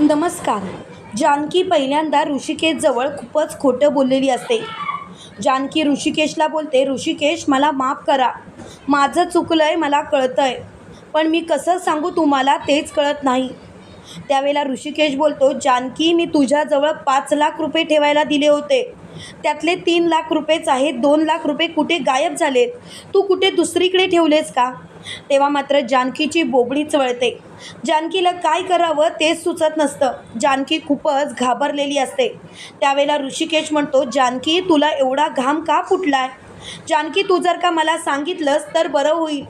नमस्कार. जानकी पहिल्यांदा ऋषिकेशजवळ खूपच खोटं बोललेली असते. जानकी ऋषिकेशला बोलते ऋषिकेश मला माफ करा. माझं चुकलं आहे मला कळतं आहे पण मी कसं सांगू तुम्हाला तेच कळत नाही. त्यावेळेला ऋषिकेश बोलतो जानकी मी तुझ्याजवळ पाच लाख रुपये ठेवायला दिले होते. त्यातले तीन लाख रुपयेच आहेत. दोन लाख रुपये कुठे गायब झालेत? तू कुठे दुसरीकडे ठेवलेस का? तेव्हा मात्र जानकीची बोबडी चवळते. जानकीला काय करावं तेच सुचत नसतं. जानकी खूपच घाबरलेली असते. त्यावेळेला ऋषिकेश म्हणतो जानकी तुला एवढा घाम का फुटलाय? जानकी तू जर का मला सांगितलंस तर बरं होईल.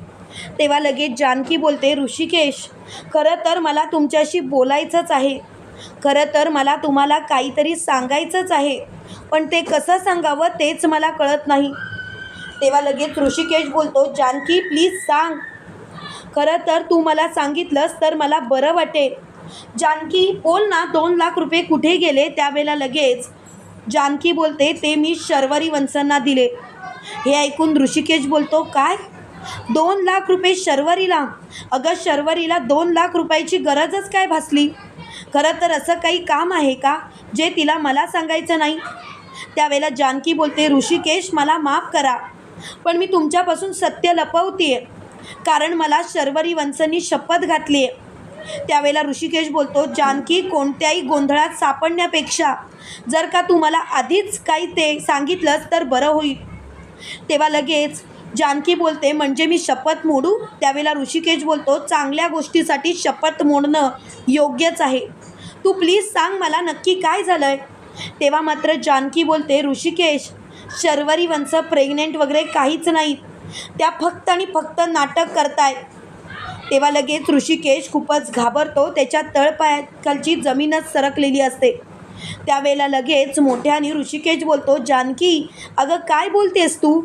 तेव्हा लगेच जानकी बोलते ऋषिकेश खरं तर मला तुमच्याशी बोलायचंच आहे. खरं तर मला तुम्हाला काहीतरी सांगायचंच आहे. पण ते कसं सांगावं तेच मला कळत नाही. तेव्हा लगेच ऋषिकेश बोलतो जानकी प्लीज सांग. खरं तर तू मला सांगितलंस तर मला बरं वाटेल. जानकी बोल ना दोन लाख रुपये कुठे गेले? त्यावेळेला लगेच जानकी बोलते ते मी शर्वरी वंशांना दिले. हे ऐकून ऋषिकेश बोलतो काय? दोन लाख रुपये शर्वरीला? अगं शर्वरीला दोन लाख रुपयाची गरजच काय भासली? खरं तर असं काही काम आहे का जे तिला मला सांगायचं नाही? त्यावेळेला जानकी बोलते ऋषिकेश मला माफ करा पण मी तुमच्यापासून सत्य लपवते कारण मला शर्वरी वंशनी शपथ घातली आहे त्यावेळेला ऋषिकेश बोलतो जानकी कोणत्याही गोंधळात सापडण्यापेक्षा जर का तू मला आधीच काही ते सांगितलंस तर बरं होईल. तेव्हा लगेच जानकी बोलते म्हणजे मी शपथ मोडू? त्यावेळेला ऋषिकेश बोलतो चांगल्या गोष्टीसाठी शपथ मोडणं योग्यच आहे. तू प्लीज सांग मला नक्की काय झालं आहे तेव्हा मात्र जानकी बोलते ऋषिकेश शर्वरी वंश प्रेग्नेंट वगैरे काहीच नाही त्या फक्त आणि फक्त नाटक करतायत. तेव्हा लगेच ऋषिकेश खूपच घाबरतो. त्याच्या तळपायाखालची जमीनच सरकलेली असते. त्यावेळेला लगेच मोठ्याने ऋषिकेश बोलतो जानकी अगं काय बोलतेस तू?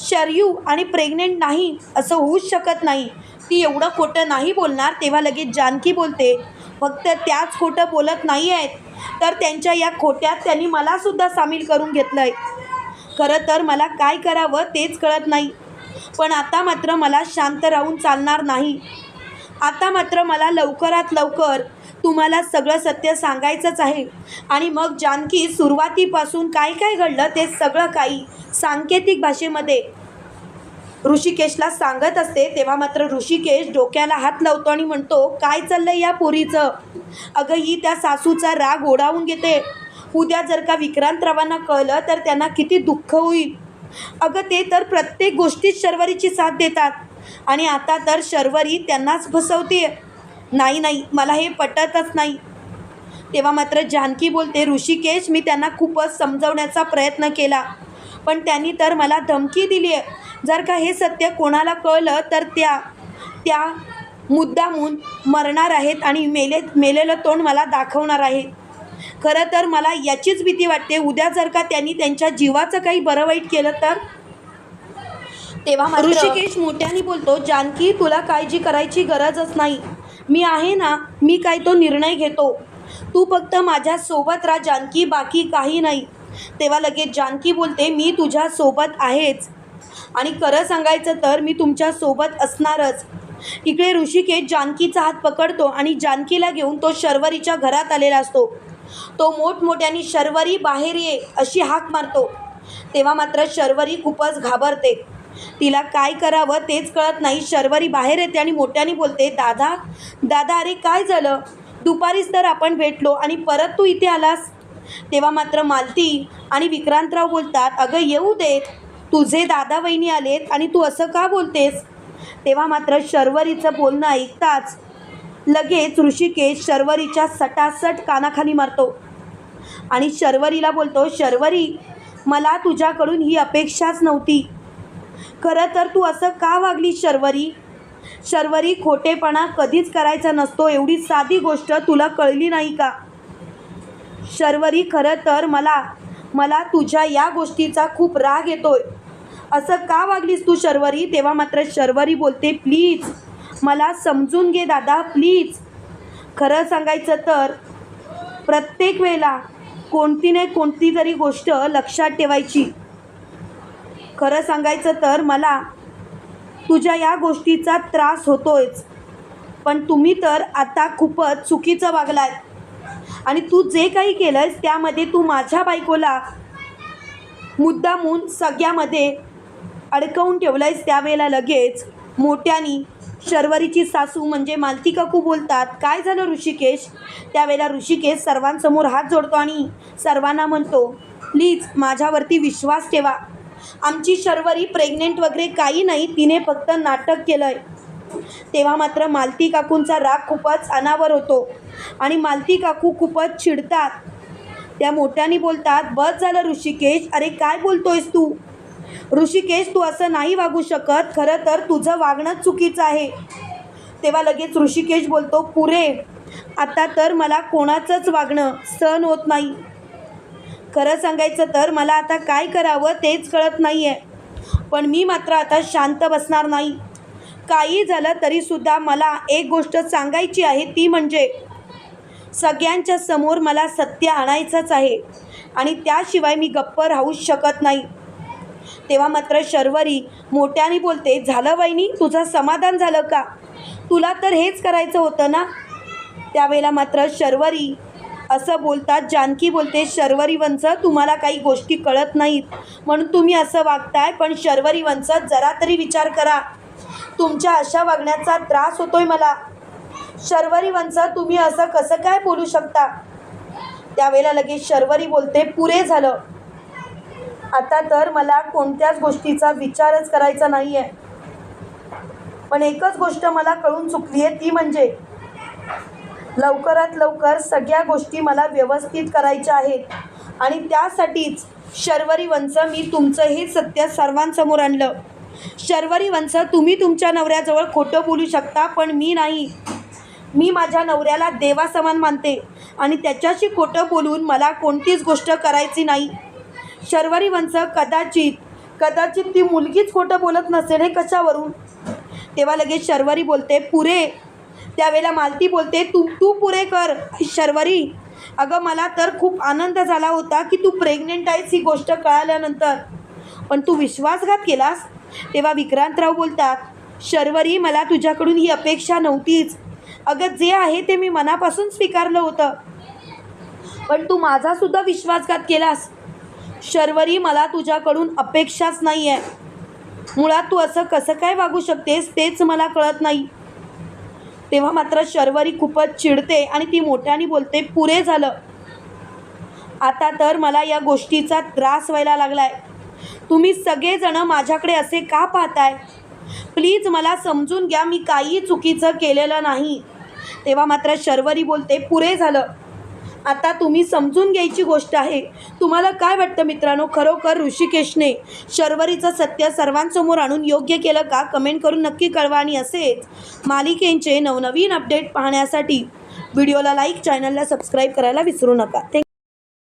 शरयू आणि प्रेग्नेंट नाही असं होऊच शकत नाही. ती एवढं खोटं नाही बोलणार. तेव्हा लगेच जानकी बोलते फक्त त्याच खोटं बोलत नाही आहेत तर त्यांच्या या खोट्यात त्यांनी मलासुद्धा सामील करून घेतलं आहे खरं तर मला काय करावं तेच कळत नाही. पण आता मात्र मला शांत राहून चालणार नाही. आता मात्र मला लवकरात लवकर तुम्हाला सगळं सत्य सांगायचंच आहे. आणि मग जानकी सुरुवातीपासून काय काय घडलं ते सगळं काही सांकेतिक भाषेमध्ये ऋषिकेशला सांगत असते तेव्हा मात्र ऋषिकेश डोक्याला हात लावतो आणि म्हणतो काय चाललंय या पोरीचं? अगं ही त्या सासूचा राग ओढावून घेते. उद्या जर का विक्रांतरावांना कळलं तर त्यांना किती दुःख होईल. अगं ते तर प्रत्येक गोष्टीत शर्वरीची साथ देतात. आणि आता तर शर्वरी त्यांनाच फसवते नाही नाही मला हे पटतच नाही. तेव्हा मात्र जानकी बोलते ऋषिकेश मी त्यांना खूपच समजवण्याचा प्रयत्न केला. पण त्यांनी तर मला धमकी दिली आहे जर का हे सत्य कोणाला कळलं तर त्या त्या मुद्दामून मरणार आहेत आणि मेले मेलेलं तोंड मला दाखवणार आहे. खरं तर मला याचीच भीती वाटते. उद्या जर का त्यांनी त्यांच्या जीवाचं काही बरं वाईट केलं तर? तेव्हा ऋषिकेश मोठ्याने बोलतो जानकी तुला काळजी करायची गरजच नाही. मी आहे ना मी काय तो निर्णय घेतो. तू फक्त माझ्या सोबत राहा जानकी बाकी काही नाही. तेव्हा लगेच जानकी बोलते मी तुझ्या सोबत आहेच. आणि खरं सांगायचं तर मी तुमच्यासोबत असणारच. इकडे ऋषिकेश जानकीचा हात पकडतो आणि जानकीला घेऊन तो शर्वरीच्या घरात आलेला असतो. तो मोठमोठ्याने शर्वरी बाहेर ये अशी हाक मारतो. तेव्हा मात्र शर्वरी खूपच घाबरते. तिला काय करावं तेच कळत नाही. शर्वरी बाहेर येते आणि मोठ्याने बोलते दादा दादा अरे काय झालं? दुपारीच तर आपण भेटलो आणि परत तू इथे आलास. तेव्हा मात्र मालती आणि विक्रांतराव बोलतात अगं येऊ देत. तुझे दादा वहिनी आलेत आणि तू असं का बोलतेस? तेव्हा मात्र शर्वरीचं बोलणं ऐकताच लगेच ऋषिकेश शर्वरीच्या सटासट कानाखाली मारतो. आणि शर्वरीला बोलतो शर्वरी मला तुझ्याकडून ही अपेक्षाच नव्हती. खरं तर तू असं का वागली शर्वरी? शर्वरी खोटेपणा कधीच करायचा नसतो. एवढी साधी गोष्ट तुला कळली नाही का? शर्वरी खरं तर मला मला तुझ्या या गोष्टीचा खूप राग येतोय. असं का वागलीस तू शर्वरी? तेव्हा मात्र शर्वरी बोलते प्लीज मला समजून घे दादा प्लीज. खरं सांगायचं तर प्रत्येक वेळेला कोणती नाही कोणती तरी गोष्ट लक्षात ठेवायची. खरं सांगायचं तर मला तुझ्या या गोष्टीचा त्रास होतोयच. पण तुम्ही तर आता खूपच चुकीचं वागलात आणि तू जे काही केलंस त्यामध्ये तू माझ्या बायकोला मुद्दामून सगळ्यामध्ये अडकवून ठेवलंयस त्यावेळेला लगेच. मोठ्यानी शर्वरीची सासू म्हणजे मालती काकू बोलतात काय झालं ऋषिकेश? त्यावेळेला ऋषिकेश सर्वांसमोर हात जोडतो आणि सर्वांना म्हणतो प्लीज माझ्यावरती विश्वास ठेवा. आमची शर्वरी प्रेग्नेंट वगैरे काही नाही तिने फक्त नाटक केलं आहे तेव्हा मात्र मालती काकूंचा राग खूपच अनावर होतो आणि मालती काकू खूपच चिडतात. त्या मोठ्याने बोलतात बस झालं ऋषिकेश अरे काय बोलतोयस तू? ऋषिकेश तू असं नाही वागू शकत. खरं तर तुझं वागणं चुकीचं आहे. तेव्हा लगेच ऋषिकेश बोलतो पुरे आता तर मला कोणाचंच वागणं सहन होत नाही. खरं सांगायचं तर मला आता काय करावं तेच कळत नाही आहे पण मी मात्र आता शांत बसणार नाही. काही झालं तरीसुद्धा मला एक गोष्ट सांगायची आहे ती म्हणजे सगळ्यांच्या समोर मला सत्य आणायचंच आहे आणि त्याशिवाय मी गप्प राहूच शकत नाही. तेव्हा मात्र शर्वरी मोठ्याने बोलते झालं वहिनी तुझं समाधान झालं का? तुला तर हेच करायचं होतं ना? त्यावेळेला मात्र शर्वरी असं बोलतात जानकी बोलते शर्वरी वंच तुम्हाला काही गोष्टी कळत नाहीत म्हणून तुम्ही असं वागताय पण शर्वरीवंच जरा तरी विचार करा. तुमच्या अशा वागण्याचा त्रास होतोय मला. शर्वरी वंच तुम्ही असं कसं काय बोलू शकता? त्यावेळेला लगेच शर्वरी बोलते पुरे झालं. आता तर मला कोणत्याच गोष्टीचा विचारच करायचा नाही आहे पण एकच गोष्ट मला कळून चुकली आहे ती म्हणजे लवकरात लवकर सगळ्या गोष्टी मला व्यवस्थित करायच्या आहेत. आणि त्यासाठीच शर्वरी वंश मी तुमचं हे सत्य सर्वांसमोर आणलं. शर्वरी वंश तुम्ही तुमच्या नवऱ्याजवळ खोटं बोलू शकता पण मी नाही. मी माझ्या नवऱ्याला देवासमान मानते आणि त्याच्याशी खोटं बोलून मला कोणतीच गोष्ट करायची नाही. शर्वरी वंश कदाचित कदाचित ती मुलगीच खोटं बोलत नसेल हे कशावरून? तेव्हा लगेच शर्वरी बोलते पुरे. त्यावेळेला मालती बोलते तू तू पुरे कर शर्वरी. अगं मला तर खूप आनंद झाला होता की तू प्रेग्नेंट आहेस ही गोष्ट कळाल्यानंतर. पण तू विश्वासघात केलास? तेव्हा विक्रांतराव बोलतात शर्वरी मला तुझ्याकडून ही अपेक्षा नव्हतीच. अगं जे आहे ते मी मनापासून स्वीकारलं होतं. पण तू माझासुद्धा विश्वासघात केलास. शर्वरी मला तुझ्याकडून अपेक्षाच नाही आहे मुळात तू असं कसं काय वागू शकतेस तेच मला कळत नाही. तेव्हा मात्र शर्वरी खूपच चिडते आणि ती मोठ्याने बोलते पुरे झालं. आता तर मला या गोष्टीचा त्रास व्हायला लागलाय. तुम्ही सगळेजणं माझ्याकडे असे का पाहताय? प्लीज मला समजून घ्या मी काही चुकीचं केलेलं नाही. तेव्हा मात्र शर्वरी बोलते पुरे झालं. आता तुम्ही समजून घ्यायची गोष्ट आहे. तुम्हाला काय वाटतं मित्रांनो? खरोखर ऋषिकेशने शर्वरीचं सत्य सर्वांसमोर आणून योग्य केलं का? कमेंट करून नक्की कळवा आणि असेच मालिकेंचे नवनवीन अपडेट पाहण्यासाठी व्हिडिओला लाईक चॅनलला सबस्क्राईब करायला विसरू नका. थँक